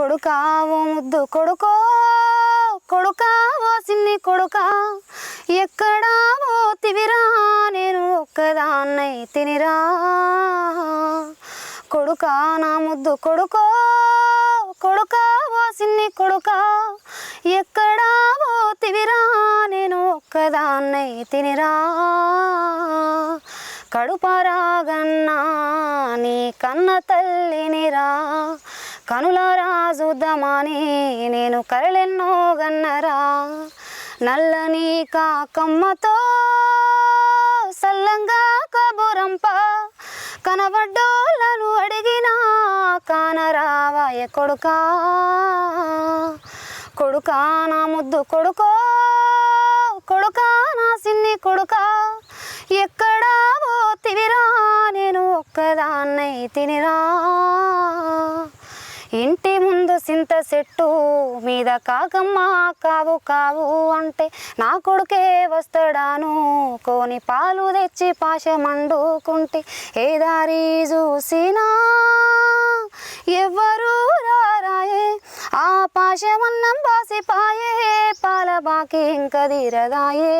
కొడుకా ఓ ముద్దు కొడుకో. కొడుకా ఓ సిన్ని కొడుకా. ఎక్కడా పోతివిరా నేను ఒక్కదాన్నై తినిరా. కొడుకా నా ముద్దు కొడుకో. కొడుకా ఓ సిన్ని కొడుకా. ఎక్కడా పోతివిరా నేను ఒక్కదాన్నై తినిరా. కడుపరాగన్నా నీ కన్న తల్లినిరా. కనుల రాజుద్దమని నేను కరలెన్నో గన్నరా నల్లని కాకమ్మతో సల్లంగా కబురంప కనబడ్డోళ్ళను అడిగినా కానరావాయ కొడుకా? కొడుకా నా ముద్దు కొడుకో కొడుకా నా సిన్ని కొడుకా? ఎక్కడా పోతివిరా నేను ఒక్కదాన్నై తినిరా? ఇంటి ముందు సింత చెట్టు మీద కాకమ్మా కావు కావు అంటే నా కొడుకే వస్తాడాను. కోని పాలు తెచ్చి పాశ మండుకుంటే ఏ దారి చూసినా ఎవ్వరూ రారాయే. ఆ పాశమన్నం బాసిపాయే పాల బాకి ఇంక తీరదాయే.